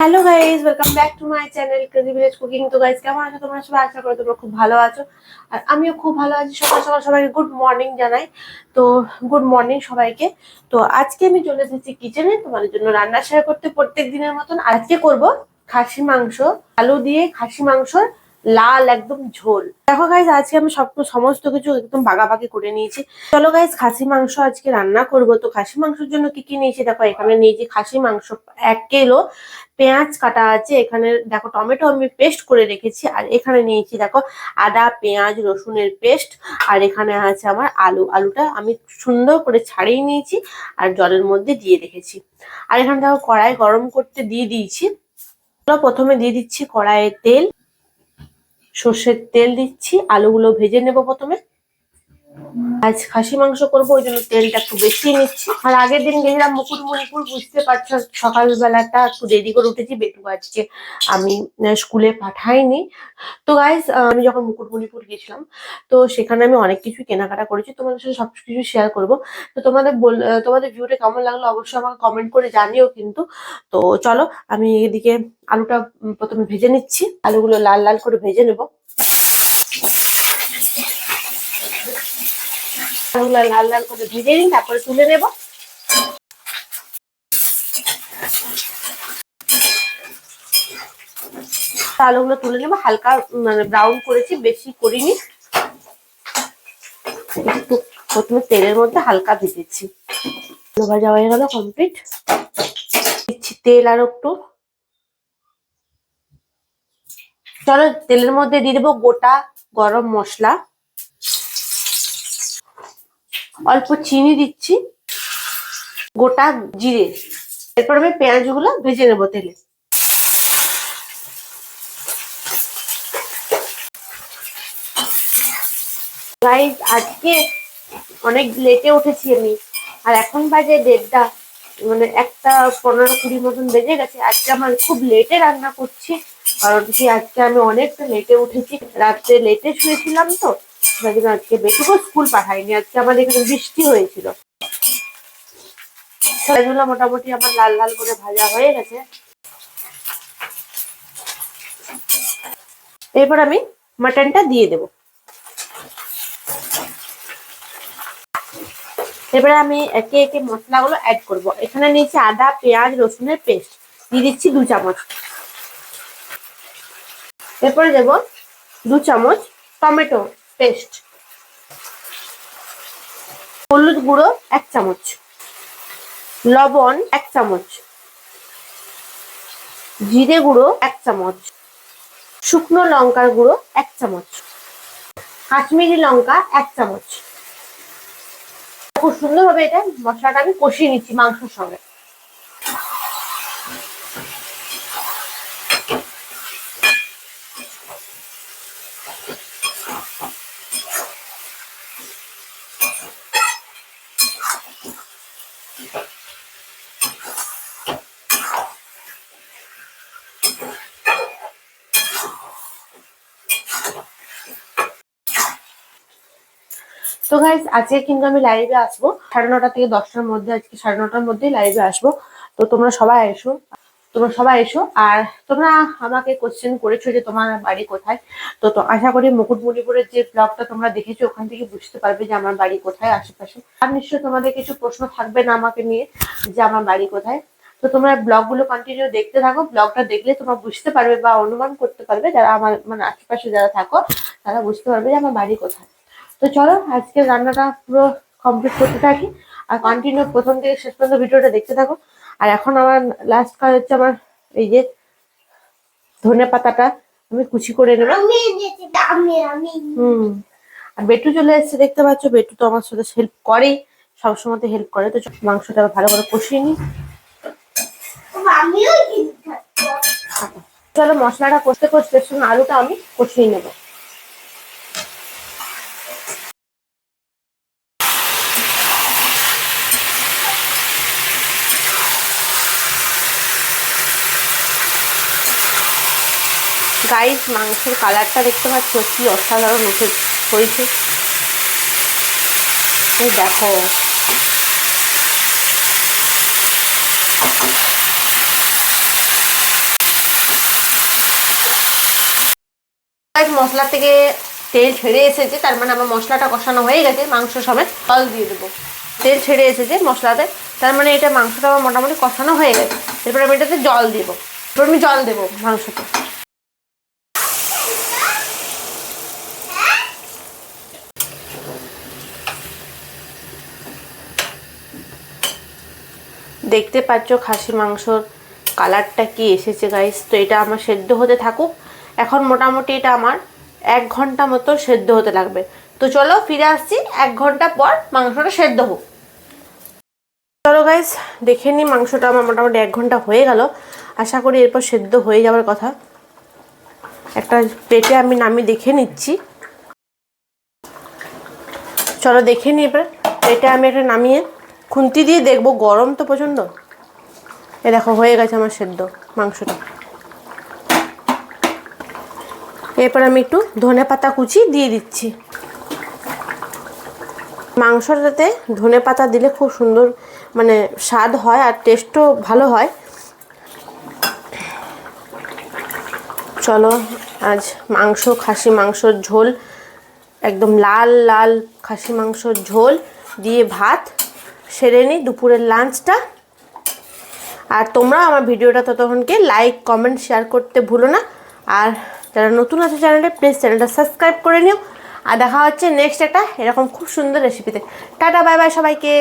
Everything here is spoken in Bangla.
Hello guys welcome back to my channel crazy village cooking তো গাইজ কেমন আছো তোমরা? সবাই আশা করো তোমরা খুব ভালো আছো। আর আমিও খুব ভালো আছি। সকাল সকাল সবাইকে গুড মর্নিং জানাই। তো গুড মর্নিং সবাইকে। তো আজকে আমি চলে এসেছি কিচেনে তোমাদের জন্য রান্না শেয়ার করতে প্রত্যেক দিনের মতন আজকে করব খাসি মাংস। আলু দিয়ে খাসি মাংসর লাল একদম ঝোল। দেখো গাইজ আজকে আমি সব সমস্ত কিছু একদম বাগাবাগি করে নিয়েছি। চলো গাইজ খাসি মাংস আজকে রান্না করব। তো খাসি মাংসের জন্য কি কি নিয়েছি? দেখো, এখানে নিয়েছি খাসি মাংস এক কিলো পেঁয়াজ কাটা আছে এখানে। দেখো, টমেটো আমি পেস্ট করে রেখেছি। আর এখানে নিয়েছি দেখো, আদা, পেঁয়াজ, রসুনের পেস্ট আর এখানে আছে আমার আলু। আলুটা আমি সুন্দর করে ছাড়িয়ে নিয়েছি আর জলের মধ্যে দিয়ে রেখেছি। আর এখানে দেখো, কড়াই গরম করতে দিয়ে দিয়েছি। প্রথমে দিয়ে দিচ্ছি কড়াইয়ে তেল। সর্ষের তেল দিচ্ছি আলুগুলো ভেজে নেব প্রথমে। আজ খাসি মাংস করব, ওই জন্য তেলটা একটু বেশি নিচ্ছি। আর আগের দিন গেছিলাম মুকুটমণিপুর, বুঝতে পারছ, সকালবেলাটা একটু দেরি করে উঠেছি, বেটু আজকে আমি স্কুলে পাঠাইনি। তো গাইজ আমি যখন মুকুটমণিপুর গেছিলাম, তো সেখানে আমি অনেক কিছু কেনাকাটা করেছি, তোমাদের সাথে সব কিছু শেয়ার করব। তো তোমাদের বল তোমাদের ভিউটা কেমন লাগল অবশ্যই আমাকে কমেন্ট করে জানিও কিন্তু। তো চলো, আমি এদিকে আলুটা প্রথমে ভেজে নিচ্ছি। আলুগুলো লাল লাল করে ভেজে নেব। আলুগুলো লাল লাল করে ভেজে নিই তারপরে তুলে নেব। আলুগুলো তুলে নেব, হালকা মানে ব্রাউন করেছি, বেশি করিনি। একটু প্রথমে তেলের মধ্যে হালকা ভেজেছি। ভাজা হয়ে গেল কমপ্লিট দিচ্ছি তেল আর একটু। চলো তেলের মধ্যে দিয়ে দেবো গোটা গরম মশলা। অল্প চিনি দিচ্ছি, গোটা জিরে। এরপর আমি পেঁয়াজগুলো ভেজে নেব তেলে। আজকে অনেক লেটে উঠেছি আমি, আর এখন বাজে দেড়টা মানে একটা পনেরো কুড়ি মতন বেজে গেছে। আজকে আমার খুব লেটে রান্না করছি, কারণ কি আজকে আমি অনেকটা লেটে উঠেছি। রাত্রে লেটে শুয়েছিলাম তো জন্য আজকে বেটুকো স্কুল পাঠাইনি আজকে আমাদের এখানে বৃষ্টি হয়েছিল। এগুলো মোটামুটি আমার লাল লাল করে ভাজা হয়ে গেছে। এরপর আমি মাটনটা দিয়ে দেব। এবারে আমি একে একে মশলাগুলো অ্যাড করব। এখানে নিয়েছি আদা, পেঁয়াজ, রসুনের পেস্ট। দিয়ে দিচ্ছি দু চামচ। এরপরে দেব দু চামচ টমেটো। পেস্ট। হলুদ গুঁড়ো এক চামচ। লবণ এক চামচ। জিরে গুঁড়ো এক চামচ। শুকনো লঙ্কার গুঁড়ো এক চামচ। কাশ্মীরি লঙ্কা এক চামচ। খুব সুন্দরভাবে এটা মশলাটা আমি কষিয়ে নিচ্ছি মাংসের সঙ্গে। তো গাইজ আজকে কিন্তু আমি লাইভে আসব। সাড়ে নটা থেকে দশটার মধ্যে, আজকে সাড়ে নটার মধ্যেই লাইভে আসব। তো তোমরা সবাই এসো। তোমরা সবাই এসো। আর তোমরা আমাকে কোশ্চেন করেছ যে তোমার বাড়ি কোথায়? তো তো আশা করি মুকুটমণিপুরের যে ব্লগটা তোমরা দেখেছ, ওখান থেকে বুঝতে পারবে যে আমার বাড়ি কোথায় আশেপাশে। আর নিশ্চয়ই তোমাদের কিছু প্রশ্ন থাকবে না আমাকে নিয়ে যে আমার বাড়ি কোথায়। তো তোমরা ব্লগগুলো কন্টিনিউ দেখতে থাকো। ব্লগটা দেখলে তোমরা বুঝতে পারবে বা অনুমান করতে পারবে যারা আমার মানে আশেপাশে যারা থাকো, তারা বুঝতে পারবে যে আমার বাড়ি কোথায়। তো চলো আজকে রান্নাটা পুরো কমপ্লিট করতে থাকি। আর কন্টিনিউ প্রথম থেকে শেষ পর্যন্ত ভিডিওটা দেখতে থাকো। আর এখন আমার লাস্ট কাজ হচ্ছে আমার এই যে ধনে পাতাটা আমি কুচি করে নেব। আমি আমি আমি হুম। আর বেটু চলে এসেছে দেখতে পাচ্ছ? বেটু তো আমার সাথে হেল্প করেই সবসময় হেল্প করে। তো মাংসটা ভালো করে কষিয়ে নিই আমিও চলো মশলাটা কষতে কষতে আলুটা আমি কষিয়ে নেব। গাইস মাংসের কালারটা দেখতে পাচ্ছ, কি অসাধারণ উঠে হয়েছে। দেখো। মশলা থেকে তেল ছেড়ে এসেছে, তার মানে আমার মশলাটা কষানো হয়ে গেছে, মাংস সমেত জল দিয়ে দেবো। তেল ছেড়ে এসেছে মশলাতে, তার মানে এটা মাংসটা আমার মোটামুটি কষানো হয়ে গেছে। এরপর আমি এটাতে জল দেবো। এরপর আমি জল দেবো মাংসটা দেখতে পাচ্ছ খাসি মাংসর কালারটা কি এসেছে গাইস তো এটা আমার সেদ্ধ হতে থাকুক। এখন মোটামুটি এটা আমার এক ঘণ্টা মতো সেদ্ধ হতে লাগবে। তো চলো ফিরে আসছি, এক ঘণ্টা পর মাংসটা সেদ্ধ হোক। চলো গাইস দেখে নিই মাংসটা আমার মোটামুটি এক ঘণ্টা হয়ে গেল। আশা করি এরপর সেদ্ধ হয়ে যাওয়ার কথা। একটা প্লেটে আমি নামিয়ে দেখে নিচ্ছি। চলো দেখে নিই এবার। প্লেটে আমি একটা নামিয়ে খুন্তি দিয়ে দেখব, গরম তো প্রচণ্ড। এ দেখো, হয়ে গেছে আমার সেদ্ধ মাংসটা। এরপর আমি একটু ধনে পাতা কুচি দিয়ে দিচ্ছি। মাংসটাতে ধনে পাতা দিলে খুব সুন্দর মানে স্বাদ হয় আর টেস্টও ভালো হয়। চলো, আজ মাংস, খাসি মাংসর ঝোল, একদম লাল লাল খাসি মাংসর ঝোল দিয়ে ভাত। সেরে নিই দুপুরের লাঞ্চটা। আর তোমরা আমার ভিডিওটা ততক্ষণকে লাইক কমেন্ট শেয়ার করতে ভুলো না। আর যারা নতুন আছে চ্যানেলটা প্লিজ চ্যানেলটা সাবস্ক্রাইব করে নিও। আর দেখা হচ্ছে নেক্সট একটা এরকম খুব সুন্দর রেসিপিতে টাটা বাই বাই সবাইকে।